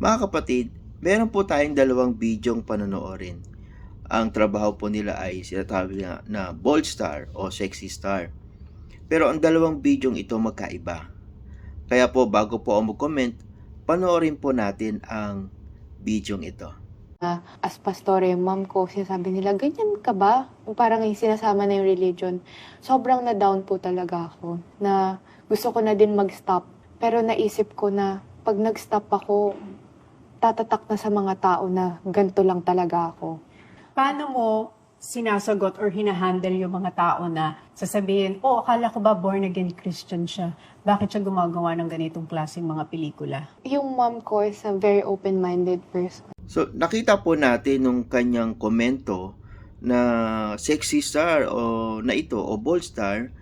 Mga kapatid, meron po tayong dalawang bidyong panonoorin. Ang trabaho po nila ay sinatabi na, na bold star o sexy star. Pero ang dalawang bidyong ito magkaiba. Kaya po bago po ako mag-comment, panoorin po natin ang bidyong ito. as pastore, yung mom ko, sinasabi nila, ganyan ka ba? Parang sinasama na yung religion. Sobrang na-down po talaga ako na gusto ko na din mag-stop. Pero naisip ko na pag nag-stop ako, tatatak na sa mga tao na ganito lang talaga ako. Paano mo sinasagot or hinahandle yung mga tao na sasabihin, oh, akala ko ba born again Christian siya? Bakit siya gumagawa ng ganitong klaseng mga pelikula? Yung mom ko is a very open-minded person. So, nakita po natin nung kanyang komento na sexy star o na ito o bold star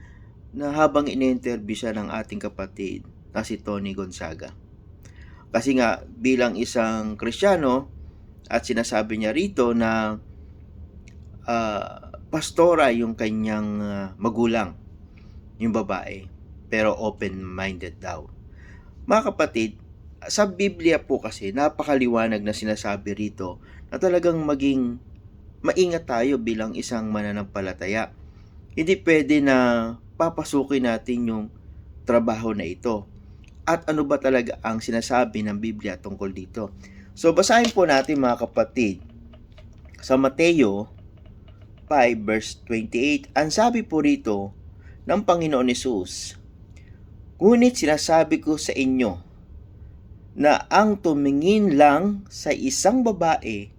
na habang in-interview siya ng ating kapatid na si Tony Gonzaga. Kasi nga bilang isang Kristiyano at sinasabi niya rito na ah, pastora yung kanyang ah, magulang, yung babae, pero open-minded daw. Mga kapatid, sa Biblia po kasi napakaliwanag na sinasabi rito na talagang maging maingat tayo bilang isang mananampalataya. Hindi pwede na papasukin natin yung trabaho na ito. At ano ba talaga ang sinasabi ng Biblia tungkol dito? So basahin po natin mga kapatid sa Mateo 5 verse 28. Ang sabi po rito ng Panginoon Yesus, Ngunit sinasabi ko sa inyo, na ang tumingin lang sa isang babae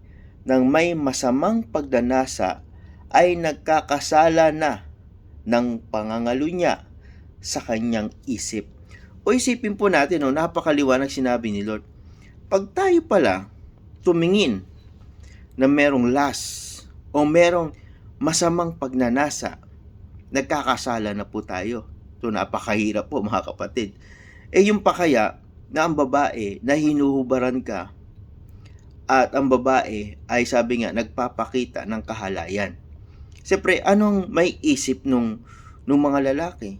ng may masamang pagdanasa ay nagkakasala na ng pangangalo niya sa kanyang isip. O isipin po natin, no, napakaliwanag sinabi ni Lord, pag tayo pala tumingin na merong last o merong masamang pagnanasa, nagkakasala na po tayo. Ito napakahirap po mga kapatid. Eh yung pa kaya, na ang babae na hinuhubaran ka at ang babae ay sabi nga nagpapakita ng kahalayan. Siyempre, anong may isip nung, nung mga lalaki?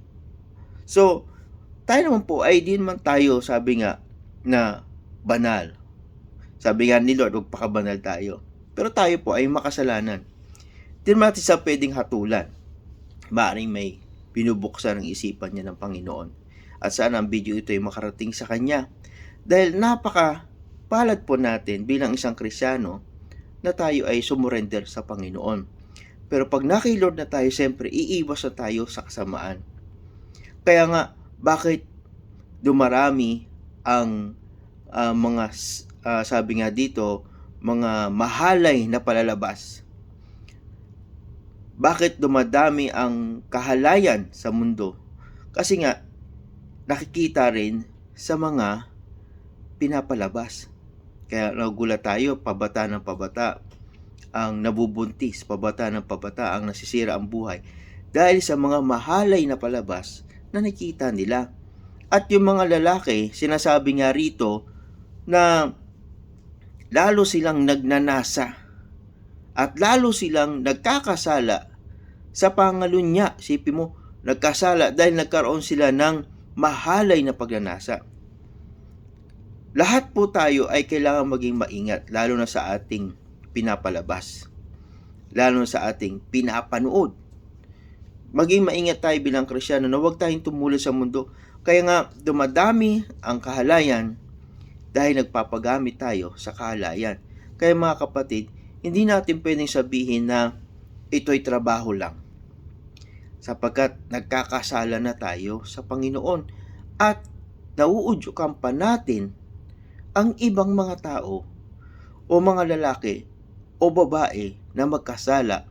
So, tayo naman po ay din man tayo, sabi nga, na banal. Sabi nga ni Lord, huwag pakabanal tayo. Pero tayo po ay makasalanan. Di naman natin sa pwedeng hatulan. Maaring may binubuksan ang isipan niya ng Panginoon at sana ang video ito ay makarating sa kanya. Dahil napaka palad po natin bilang isang krisyano na tayo ay sumurrender sa Panginoon. Pero pag naki Lord na tayo, siyempre iiwas na tayo sa kasamaan. Kaya nga, bakit dumarami ang ah, mga, ah, sabi nga dito, mga mahalay na palalabas? Bakit dumadami ang kahalayan sa mundo? Kasi nga, nakikita rin sa mga pinapalabas. Kaya nagulat tayo, pabata ng pabata ang nabubuntis, pabata ng pabata ang nasisira ang buhay dahil sa mga mahalay na palabas na nakita nila. At yung mga lalaki, sinasabi nga rito na lalo silang nagnanasa at lalo silang nagkakasala sa pangalunya. Sipi mo, nagkasala dahil nagkaroon sila ng mahalay na pagnanasa. Lahat po tayo ay kailangan maging maingat, lalo na sa ating pinapalabas. Lalo na sa ating pinapanood. Maging maingat tayo bilang krisyano na huwag tayong tumulad sa mundo. Kaya nga, dumadami ang kahalayan dahil nagpapagamit tayo sa kahalayan. Kaya mga kapatid, hindi natin pwedeng sabihin na ito'y trabaho lang sapagkat nagkakasala na tayo sa Panginoon at nauudyukan pa natin ang ibang mga tao o mga lalaki o babae na magkasala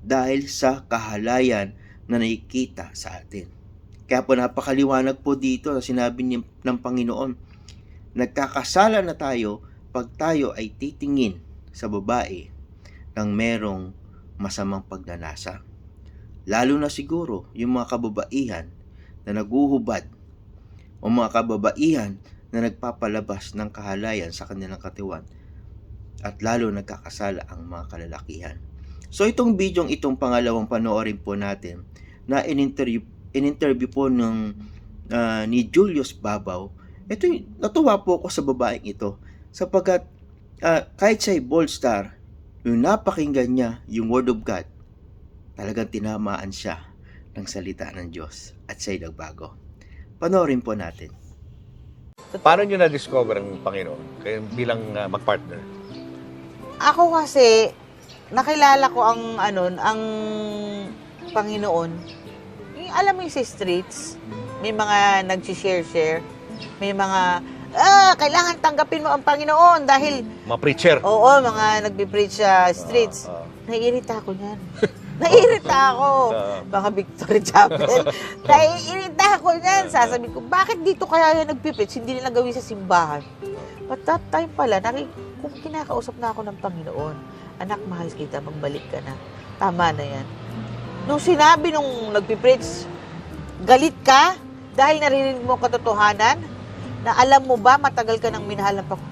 dahil sa kahalayan na nakikita sa atin. Kaya po napakaliwanag po dito na sinabi ni, ng Panginoon, nagkakasala na tayo pag tayo ay titingin sa babae ng merong masamang pagnanasa. Lalo na siguro yung mga kababaihan na naguhubad o mga kababaihan na nagpapalabas ng kahalayan sa kanilang katawan at lalo nagkakasala ang mga kalalakihan. So itong bidyong itong pangalawang panoorin po natin na in-interview, in-interview po ng uh, ni Julius Babaw, ito natuwa po ako sa babaeng ito Sapagkat ah, kahit siya'y bold star, yung napakinggan niya yung Word of God, talagang tinamaan siya ng salita ng Diyos at siya'y nagbago. Panoorin po natin. Paano nyo na-discover ang Panginoon kayo bilang uh, mag-partner? Ako kasi, nakilala ko ang, ano, ang Panginoon. Yung, alam mo yung sa streets, may mga nag-share-share, may mga, ah, kailangan tanggapin mo ang Panginoon dahil, Mga preacher. oo, mga nagbe-preach sa streets. Ah, ah. Naiirita ako niyan. Naiirita ako. Ah. Mga Victory Chapel. Naiirita ako niyan. Sasabi ko, bakit dito kaya yan nagpipreach? Hindi nila gawin sa simbahan. But that time pala, naki, kung kinakausap na ako ng Panginoon, anak, mahal kita, magbalik ka na. Tama na yan. Nung sinabi nung nagpipreach, galit ka dahil naririnig mo katotohanan, na alam mo ba, matagal ka nang minahal ng Pang...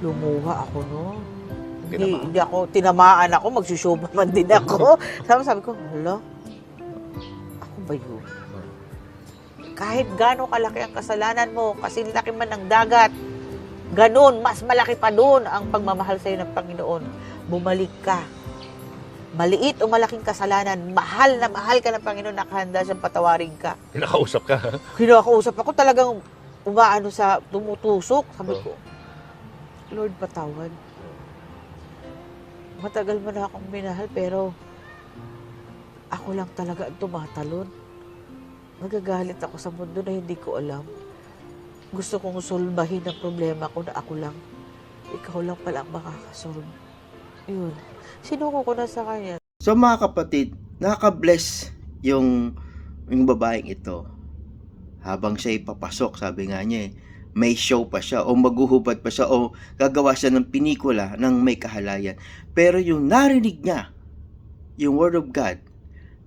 Lumuha ako noon. Hindi, hindi ako, tinamaan ako, magsusuba man din ako. sabi, sabi ko, hala, ako ba yun? Kahit gano'ng kalaki ang kasalanan mo, kasi laki man ng dagat, ganun, mas malaki pa doon ang pagmamahal sa'yo ng Panginoon. Bumalik ka. Maliit o malaking kasalanan, mahal na mahal ka ng Panginoon, nakahanda siyang patawarin ka. Nakausap ka. Kinakausap ako talagang umaano sa tumutusok. Sabi ko, Lord, patawad. Matagal mo na akong minahal, pero ako lang talaga ang tumatalon. Nagagalit ako sa mundo na hindi ko alam. Gusto kong solbahin ang problema ko na ako lang. Ikaw lang pala ang makakasolve. Yun. Sinuko ko na sa kanya. So mga kapatid, nakaka-bless yung, yung babaeng ito. Habang siya papasok, sabi nga niya eh, may show pa siya o maghuhubad pa siya o gagawa siya ng pinikula ng may kahalayan. Pero yung narinig niya, yung Word of God,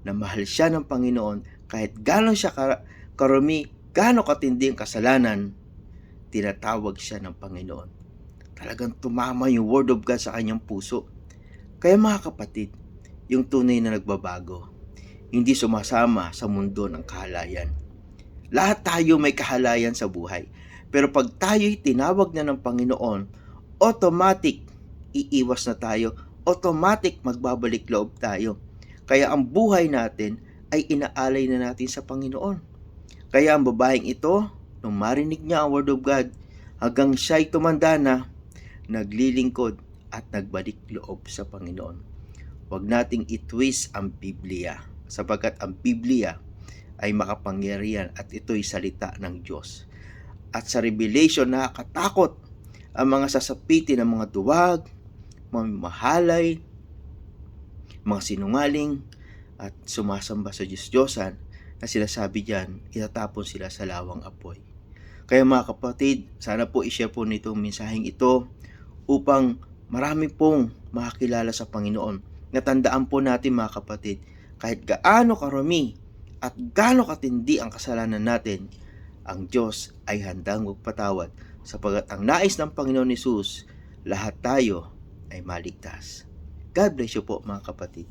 na mahal siya ng Panginoon, kahit gano'n siya ka- karumi, gano'n katindi ang kasalanan, tinatawag siya ng Panginoon. Talagang tumama yung Word of God sa kanyang puso. Kaya mga kapatid, yung tunay na nagbabago, hindi sumasama sa mundo ng kahalayan. Lahat tayo may kahalayan sa buhay. Pero pag tayo'y tinawag na ng Panginoon, automatic iiwas na tayo, automatic magbabalik loob tayo. Kaya ang buhay natin ay inaalay na natin sa Panginoon. Kaya ang babaeng ito, nung marinig niya ang Word of God, hanggang siya'y tumanda na, naglilingkod at nagbalik loob sa Panginoon. Huwag nating itwist ang Biblia sapagkat ang Biblia ay makapangyarihan at ito'y salita ng Diyos. At sa Revelation nakakatakot ang mga sasapitin ng mga duwag, mga mahalay, mga sinungaling, at sumasamba sa Diyos-Diyosan na sila sabi diyan, itatapon sila sa lawang apoy. Kaya mga kapatid, sana po i-share po nitong mensaheng ito upang marami pong makakilala sa Panginoon. Natandaan po natin mga kapatid, kahit gaano karami at gaano katindi ang kasalanan natin, ang Diyos ay handang magpatawad sapagat ang nais ng Panginoon Yesus, lahat tayo ay maligtas. God bless you po mga kapatid.